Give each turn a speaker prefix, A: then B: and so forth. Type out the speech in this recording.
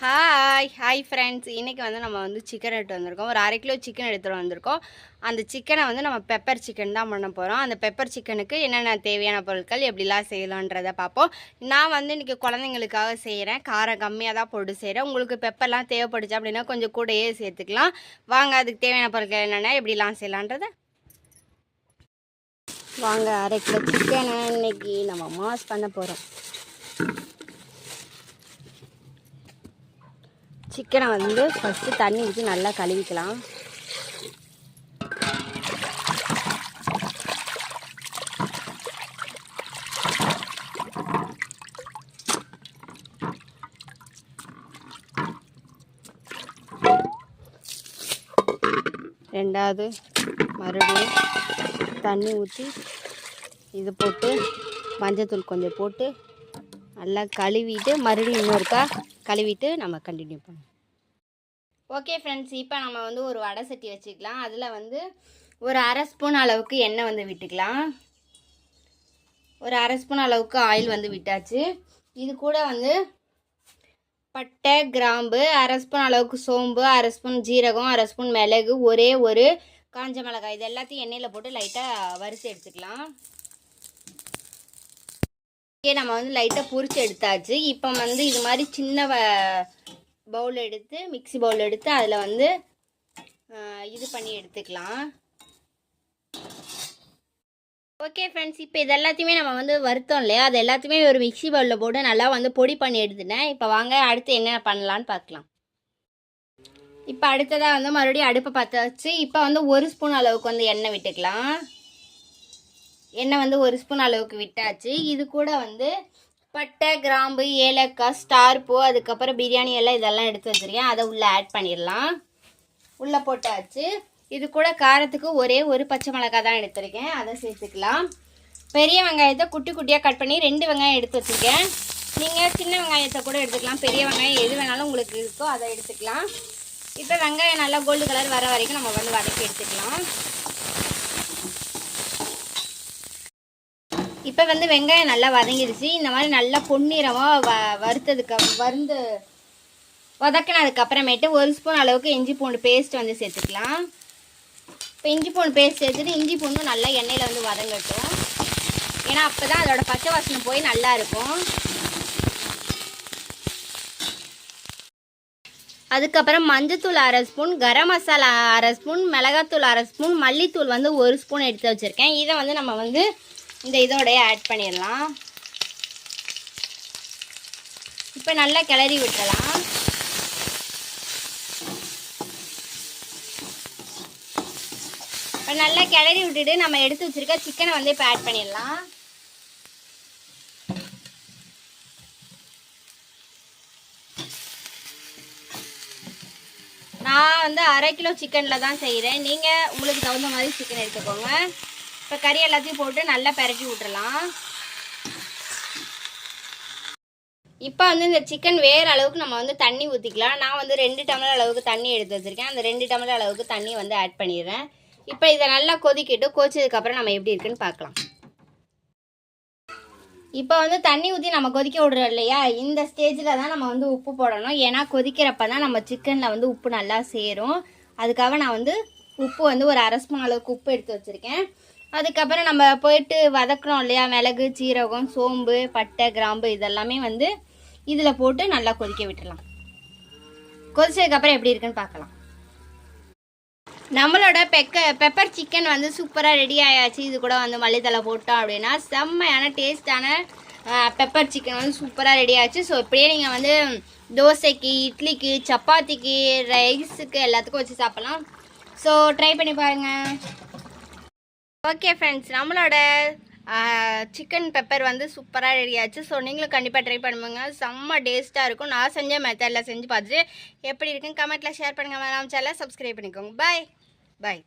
A: Hi hi friends இன்றைக்கி வந்து நம்ம வந்து சிக்கன் எடுத்து வந்திருக்கோம். ஒரு அரை கிலோ சிக்கன் எடுத்துகிட்டு வந்திருக்கோம். அந்த சிக்கனை வந்து நம்ம பெப்பர் சிக்கன் தான் பண்ண போகிறோம் அந்த பெப்பர் சிக்கனுக்கு என்னென்ன தேவையான பொருட்கள் எப்படிலாம் செய்யலான்றதை பார்ப்போம். நான் வந்து இன்றைக்கி குழந்தைங்களுக்காக செய்கிறேன் காரம் கம்மியாக தான் போட்டு செய்கிறேன் உங்களுக்கு பெப்பர்லாம் தேவைப்படுச்சு அப்படின்னா கொஞ்சம் கூடயே சேர்த்துக்கலாம். வாங்க அதுக்கு தேவையான பொருட்கள் என்னென்ன எப்படிலாம் செய்யலான்றதை? வாங்க அரை கிலோ சிக்கனை இன்னைக்கு நம்ம மாஸ் பண்ண போகிறோம் சிக்கனை வந்து ஃபஸ்ட்டு தண்ணி ஊற்றி நல்லா கழுவிக்கலாம். ரெண்டாவது மறுபடியும் தண்ணி ஊற்றி இது போட்டு மஞ்சத்தூள் கொஞ்சம் போட்டு நல்லா கழுவிட்டு மறுபடியும் இன்னொருக்கா கழுவிட்டு நம்ம கண்டினியூ பண்ணலாம். ஓகே ஃப்ரெண்ட்ஸ் இப்போ நம்ம வந்து ஒரு வடை சட்டி வச்சுக்கலாம். அதில் வந்து ஒரு அரை ஸ்பூன் அளவுக்கு எண்ணெய் வந்து விட்டுக்கலாம். ஒரு அரை ஸ்பூன் அளவுக்கு ஆயில் வந்து விட்டாச்சு. இது கூட வந்து பட்டை கிராம்பு அரை ஸ்பூன் அளவுக்கு சோம்பு அரை ஸ்பூன் ஜீரகம் அரை ஸ்பூன் மிளகு ஒரே ஒரு காஞ்ச மிளகாய். இது எல்லாத்தையும் எண்ணெயில் போட்டு லைட்டாக வறுத்து எடுத்துக்கலாம். ஓகே நம்ம வந்து லைட்டாக பொரிச்சு எடுத்தாச்சு. இப்போ வந்து இது மாதிரி சின்ன பவுல் எடுத்து மிக்ஸி பவுல் எடுத்து அதில் வந்து இது பண்ணி எடுத்துக்கலாம். ஓகே ஃப்ரெண்ட்ஸ் இப்போ இது எல்லாத்தையுமே நம்ம வந்து வருத்தோம் இல்லையா? அது எல்லாத்தையுமே ஒரு மிக்ஸி பவுலில் போட்டு நல்லா வந்து பொடி பண்ணி எடுத்துட்டேன். இப்போ வாங்க அடுத்து என்ன பண்ணலான்னு பார்க்கலாம். இப்போ அடுத்ததாக வந்து மறுபடியும் அடுப்பை பற்ற வச்சு இப்போ வந்து ஒரு ஸ்பூன் அளவுக்கு வந்து எண்ணெய் விட்டுக்கலாம். எண்ணெய் வந்து ஒரு ஸ்பூன் அளவுக்கு விட்டாச்சு. இது கூட வந்து பட்டை கிராம்பு ஏலக்காய் ஸ்டார் பூ அதுக்கப்புறம் பிரியாணி எல்லாம் இதெல்லாம் எடுத்து வச்சுருக்கேன். அதை உள்ளே ஆட் பண்ணிடலாம். உள்ளே போட்டாச்சு. இது கூட காரத்துக்கு ஒரே ஒரு பச்சை மிளகாய் தான் எடுத்திருக்கேன். அதை சேர்த்துக்கலாம். பெரிய வெங்காயத்தை குட்டி குட்டியாக கட் பண்ணி ரெண்டு வெங்காயம் எடுத்து வச்சுருக்கேன். நீங்கள் சின்ன வெங்காயத்தை கூட எடுத்துக்கலாம். பெரிய வெங்காயம் எது வேணாலும் உங்களுக்கு இருக்கோ அதை எடுத்துக்கலாம். இப்போ வெங்காயம் நல்லா கோல்டு கலர் வர வரைக்கும் நம்ம வந்து வதக்கி எடுத்துக்கலாம். இப்போ வந்து வெங்காயம் நல்லா வதங்கிடுச்சு இந்த மாதிரி நல்லா பொன்னிறமாக வ வறுத்ததுக்கு வறுந்து வதக்கினதுக்கு அப்புறமேட்டு ஒரு ஸ்பூன் அளவுக்கு இஞ்சி பூண்டு பேஸ்ட் வந்து சேர்த்துக்கலாம். இப்போ இஞ்சி பூண்டு பேஸ்ட் சேர்த்துட்டு இஞ்சி பூண்டும் நல்லா எண்ணெயில் வந்து வதங்கட்டும். ஏன்னா அப்போ தான் அதோட பச்சை வாசனை போய் நல்லா இருக்கும். அதுக்கப்புறம் மஞ்சத்தூள் அரை ஸ்பூன் கரம் மசாலா அரை ஸ்பூன் மிளகாத்தூள் அரை ஸ்பூன் மல்லித்தூள் வந்து ஒரு ஸ்பூன் எடுத்து வச்சுருக்கேன். இதை வந்து நம்ம வந்து இந்த இதோடய ஆட் பண்ணிடலாம். இப்போ நல்லா கிளறி விட்டலாம் இப்போ நல்லா கிளறி விட்டுட்டு நம்ம எடுத்து வச்சிருக்க சிக்கனை வந்து இப்போ ஆட் பண்ணிடலாம். நான் வந்து அரை கிலோ சிக்கனில் தான் செய்கிறேன் நீங்கள் உங்களுக்கு தகுந்த மாதிரி சிக்கன் எடுத்துக்கோங்க. இப்போ கறி எல்லாத்தையும் போட்டு நல்லா பெரட்டி விட்டுறலாம். இப்போ வந்து இந்த சிக்கன் வேறு அளவுக்கு நம்ம வந்து தண்ணி ஊற்றிக்கலாம் நான் வந்து ரெண்டு டம்ளர் அளவுக்கு தண்ணி எடுத்து வச்சுருக்கேன். அந்த ரெண்டு டம்ளர் அளவுக்கு தண்ணி வந்து ஆட் பண்ணிடுறேன். இப்போ இதை நல்லா கொதிக்கிட்டு கொதிச்சதுக்கப்புறம் நம்ம எப்படி இருக்குன்னு பார்க்கலாம். இப்போ வந்து தண்ணி ஊற்றி நம்ம கொதிக்க விடுறோம் இல்லையா? இந்த ஸ்டேஜில் தான் நம்ம வந்து உப்பு போடணும். ஏன்னா கொதிக்கிறப்ப தான் நம்ம சிக்கனில் வந்து உப்பு நல்லா சேரும். அதுக்காக நான் வந்து உப்பு வந்து ஒரு அரை ஸ்பூன் அளவுக்கு உப்பு எடுத்து வச்சுருக்கேன். அதுக்கப்புறம் நம்ம போயிட்டு வதக்குறோம் இல்லையா? மிளகு சீரகம் சோம்பு பட்டை கிராம்பு இதெல்லாமே வந்து இதில் போட்டு நல்லா கொதிக்க விட்டுடலாம் கொதிச்சதுக்கப்புறம் எப்படி இருக்குன்னு பார்க்கலாம். நம்மளோட பெக்க பெப்பர் சிக்கன் வந்து சூப்பராக ரெடி ஆயாச்சு. இது கூட வந்து மல்லித்தலை போட்டோம் அப்படின்னா செம்மையான டேஸ்டான பெப்பர் சிக்கன் வந்து சூப்பராக ரெடி ஆச்சு. ஸோ இப்படியே நீங்கள் வந்து தோசைக்கு இட்லிக்கு சப்பாத்திக்கு ரைஸுக்கு எல்லாத்துக்கும் வச்சு சாப்பிட்லாம். ஸோ ட்ரை பண்ணி பாருங்கள் ஓகே ஃப்ரெண்ட்ஸ் நம்மளோட சிக்கன் பெப்பர் வந்து சூப்பராக ரெடி ஆச்சு. ஸோ நீங்களும் கண்டிப்பாக ட்ரை பண்ணுங்க. செம்ம டேஸ்ட்டாக இருக்கும். நான் செஞ்ச மெத்தடில் செஞ்சு பார்த்துட்டு எப்படி இருக்குன்னு கமெண்ட்டில் ஷேர் பண்ணுங்கள் மேம் சேனலை சப்ஸ்கிரைப் பண்ணிக்கோங்க. பாய் பாய்